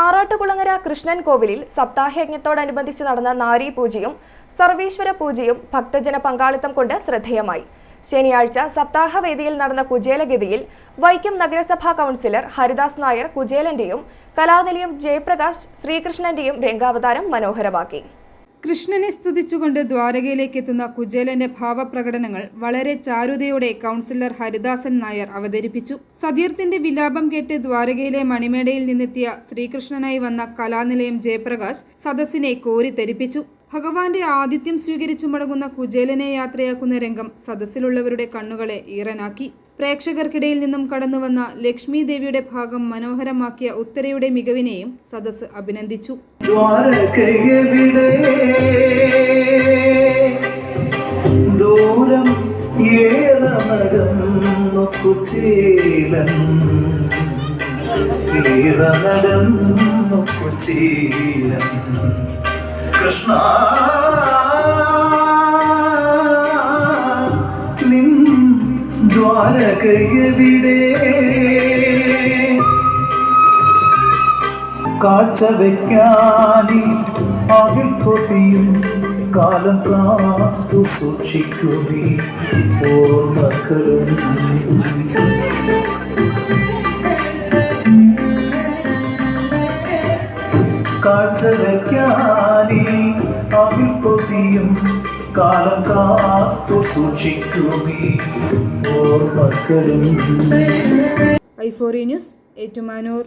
ആറാട്ടുകുളങ്ങര കൃഷ്ണൻ കോവിലിൽ സപ്താഹയജ്ഞത്തോടനുബന്ധിച്ച് നടന്ന നാരീ പൂജയും സർവീശ്വര പൂജയും ഭക്തജന പങ്കാളിത്തം കൊണ്ട് ശ്രദ്ധേയമായി. ശനിയാഴ്ച സപ്താഹവേദിയിൽ നടന്ന കുചേലഗതിയിൽ വൈക്കം നഗരസഭാ കൗൺസിലർ ഹരിദാസ് നായർ കുചേലന്റെയും കലാനിലയം ജയപ്രകാശ് ശ്രീകൃഷ്ണന്റെയും രംഗാവതാരം മനോഹരമാക്കി. കൃഷ്ണനെ സ്തുതിച്ചുകൊണ്ട് ദ്വാരകയിലേക്ക് എത്തുന്ന കുചേലന്റെ ഭാവപ്രകടനങ്ങൾ വളരെ ചാരുതയോടെ കൗൺസിലർ ഹരിദാസൻ നായർ അവതരിപ്പിച്ചു. സതീർത്ഥന്റെ വിലാപം കേട്ട് ദ്വാരകയിലെ മണിമേടയിൽ നിന്നെത്തിയ ശ്രീകൃഷ്ണനായി വന്ന കലാനിലയം ജയപ്രകാശ് സദസ്സിനെ കോരിത്തെരിപ്പിച്ചു ഭഗവാന്റെ ആതിഥ്യം സ്വീകരിച്ചു മടങ്ങുന്ന കുചേലനെ യാത്രയാക്കുന്ന രംഗം സദസ്സിലുള്ളവരുടെ കണ്ണുകളെ ഈറനാക്കി. പ്രേക്ഷകർക്കിടയിൽ നിന്നും കടന്നുവന്ന ലക്ഷ്മി ദേവിയുടെ ഭാഗം മനോഹരമാക്കിയ ഉത്തരയുടെ മികവിനെയും സദസ്സ് അഭിനന്ദിച്ചു. കുചേലൻ നടന്നു കുചേലൻ കൃഷ്ണ നിൻ ദ്വാരകയവിടെ? കാഴ്ച വയ്ക്കാനി അവിൽ പൊതിയും കാലം കാത്തു സൂക്ഷിക്കുമീ ഓർമ്മക്കളും കാഴ്ച വയ്ക്കാനി അവിൽ പൊതിയും കാലം കാത്തു സൂക്ഷിക്കുമീ ഓർമ്മക്കളും ഐഫോറി ന്യൂസ് ഏറ്റുമാനൂർ.